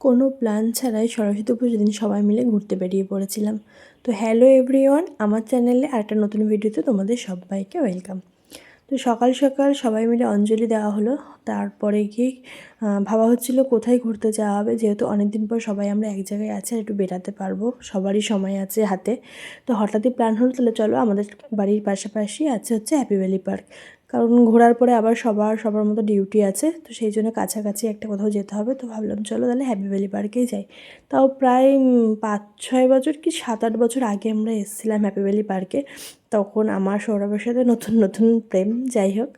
কোনো প্ল্যান ছাড়াই সরস্বতী পুজোর দিন সবাই মিলে ঘুরতে বেরিয়ে পড়েছিলাম। তো হ্যালো এভরিওয়ান আমার চ্যানেলে আরেকটা নতুন ভিডিওতে তোমাদের সবাইকে ওয়েলকাম তো সকাল সকাল সবাই মিলে অঞ্জলি দেওয়া হলো। তারপরে গিয়ে ভাবা হচ্ছিল কোথায় ঘুরতে যাওয়া হবে। যেহেতু অনেক দিন পর সবাই আমরা এক জায়গায় আছি আর একটু বেরাতে পারব, সবারই সময় আছে হাতে। তো হঠাৎই প্ল্যান হলো, তাহলে চলো আমাদের বাড়ির পাশাপাশি আছে হচ্ছে হ্যাপি ভ্যালি পার্ক কারণ ঘোরার পরে আবার সবার সবার মতো ডিউটি আছে, তো সেই জন্য কাছাকাছি একটা কোথাও যেতে হবে, তো ভাবলাম চলো তাহলে হ্যাপি ভ্যালি পার্কেই যাই। তাও প্রায় পাঁচ, ছয় বছর কি সাত, আট বছর আগে আমরা এসেছিলাম হ্যাপি ভ্যালি পার্কে তখন আমার সৌরভের সাথে নতুন নতুন প্রেম, যাই হোক,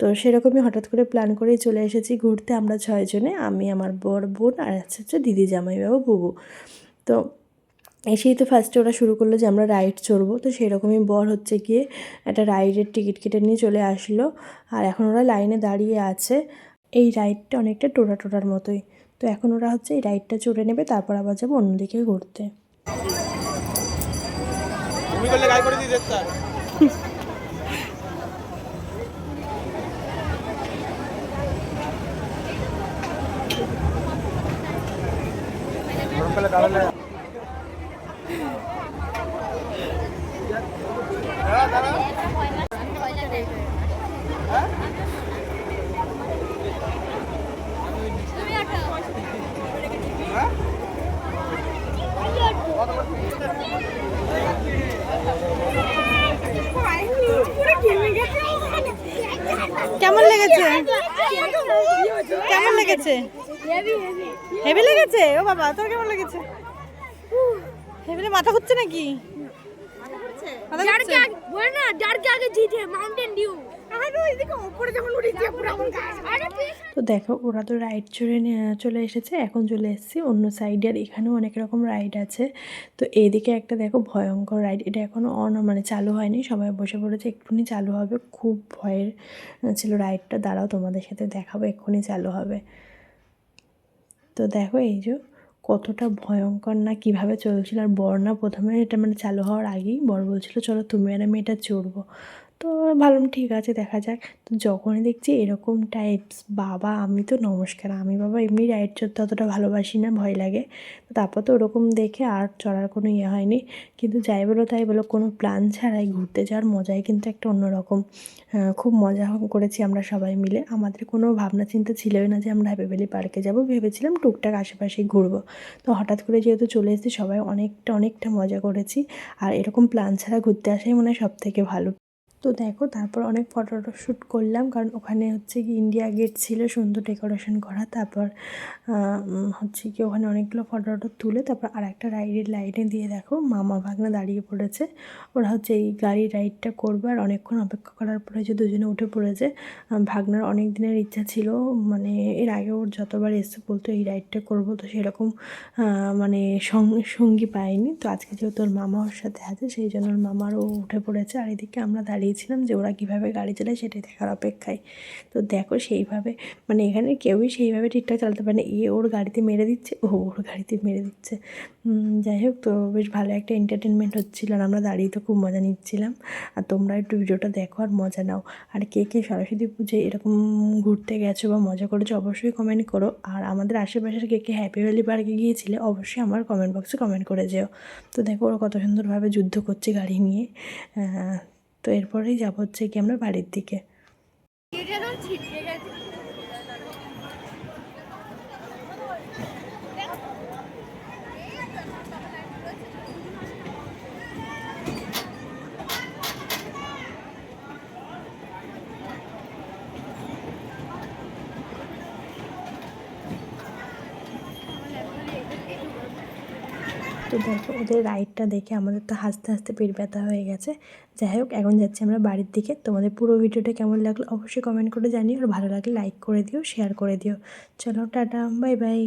তো সেরকমই হঠাৎ করে প্ল্যান করেই চলে এসেছি ঘুরতে, আমরা ছয়জনে, আমি, আমার বর, বোন, আর আছে হচ্ছে দিদি জামাইবাবু বুবু। তো এসেই তো ফার্স্টে ওরা শুরু করল যে আমরা রাইড চড়বো। তো সেরকমই বর হচ্ছে গিয়ে একটা রাইডের টিকিট কেটে নিয়ে চলে আসলো। আর এখন ওরা লাইনে দাঁড়িয়ে আছে। এই রাইডটা অনেকটা টোটা টোটার মতোই। তো এখন ওরা হচ্ছে এই রাইডটা চড়ে নেবে, তারপর আবার যাব অন্যদিকে ঘুরতে দিয়ে দেখতে হবে গরমকালে গাড়ালে কেমন লেগেছে? কেমন লেগেছে? হেভি লেগেছে? ও বাবা তোর কেমন লেগেছে? ভেবে মাথা ঘুরছে নাকি? তো দেখো ওরা তো রাইড চড়ে চলে এসেছে এখন চলে এসেছি অন্য সাইডে আর এখানেও অনেক রকম রাইড আছে। তো এদিকে একটা দেখো ভয়ঙ্কর রাইড এটা এখনও অন মানে চালু হয়নি সবাই বসে পড়েছে এক্ষুনি চালু হবে খুব ভয়ের ছিল রাইডটা দাঁড়াও তোমাদের সাথে দেখাবো এক্ষুনি চালু হবে। তো দেখো এই যে কতটা ভয়ঙ্কর না কীভাবে চলছিল আর বর না প্রথমে এটা মানে চালু হওয়ার আগেই বর বলছিল, চলো তুমি আর আমি এটা চড়বো। তো ভাবলাম ঠিক আছে, দেখা যাক। তো যখনই দেখছি এরকম টাইপস বাবা, আমি তো নমস্কার, আমি বাবা এমনি রাইড চড়তে অতটা ভালোবাসি না, ভয় লাগে। তো তারপর তো ওরকম দেখে আর চড়ার কোনো ইয়ে হয়নি। কিন্তু যাই বলো তাই বলো, কোনো প্ল্যান ছাড়াই ঘুরতে যাওয়ার মজাই কিন্তু একটা অন্যরকম। খুব মজা করেছি আমরা সবাই মিলে। আমাদের কোনো ভাবনা চিন্তা ছিলই না যে আমরা হ্যাপি ভ্যালি পার্কে যাব, ভেবেছিলাম টুকটাক আশেপাশেই ঘুরবো। তো হঠাৎ করে যেহেতু চলে এসেছি, সবাই অনেকটা অনেকটা মজা করেছি। আর এরকম প্ল্যান ছাড়া ঘুরতে আসাই মনে হয় সব থেকে ভালো। তো দেখো, তারপর অনেক ফটো শ্যুট করলাম। কারণ ওখানে হচ্ছে কি ইন্ডিয়া গেট ছিল, সুন্দর ডেকোরেশন করা। তারপর হচ্ছে কি ওখানে অনেকগুলো ফটো টটো তুলে, তারপর আর একটা রাইডের লাইনে দিয়ে দেখো, মামা ভাগনা দাঁড়িয়ে পড়েছে। ওরা হচ্ছে এই গাড়ি রাইডটা করবে আর অনেকক্ষণ অপেক্ষা করার পরে যে দুজনে উঠে পড়েছে। ভাগনার অনেক দিনের ইচ্ছা ছিল মানে এর আগে ওর যতবার এসে বলতো এই রাইডটা করব, তো সেরকম মানে সঙ্গী পাইনি তো আজকে যেহেতু ওর মামা ওর সাথে আছে, সেই জন্য ওর মামারও উঠে পড়েছে। আর এদিকে আমরা দাঁড়িয়েছিলাম যে ওরা কীভাবে গাড়ি চালায় সেটাই দেখার অপেক্ষায়। তো দেখো সেইভাবে মানে এখানে কেউই সেইভাবে ঠিকঠাক চালাতে পারে না। এ ওর গাড়িতে মেরে দিচ্ছে, ও ওর গাড়িতে মেরে দিচ্ছে। যাই হোক, তো বেশ ভালো একটা এন্টারটেনমেন্ট হচ্ছিল আর আমরা দাঁড়িয়ে তো খুব মজা নিচ্ছিলাম। আর তোমরা একটু ভিডিওটা দেখো আর মজা নাও। আর কে কে সরস্বতী পুজোয় এরকম ঘুরতে গেছো বা মজা করেছ অবশ্যই কমেন্ট করো। আর আমাদের আশেপাশের কে কে হ্যাপি ভ্যালি পার্কে গিয়েছিলে অবশ্যই আমার কমেন্ট বক্সে কমেন্ট করে যেও। তো দেখো ওরা কত সুন্দরভাবে যুদ্ধ করছে গাড়ি নিয়ে। তো এরপরেই যাব হচ্ছে কি আমরা বাড়ির দিকে এটা তো ছিটকে গেছে তো দেখো, ওদের রাইডটা দেখে আমাদের তো হাসতে হাসতে পেট ব্যথা হয়ে গেছে। যাই হোক, এখন যাচ্ছি আমরা বাড়ির দিকে। তোমাদের পুরো ভিডিওটা কেমন লাগল অবশ্যই কমেন্ট করে জানিও। আর ভালো লাগলে লাইক করে দিও শেয়ার করে দিও। চলো, টাটা বাই বাই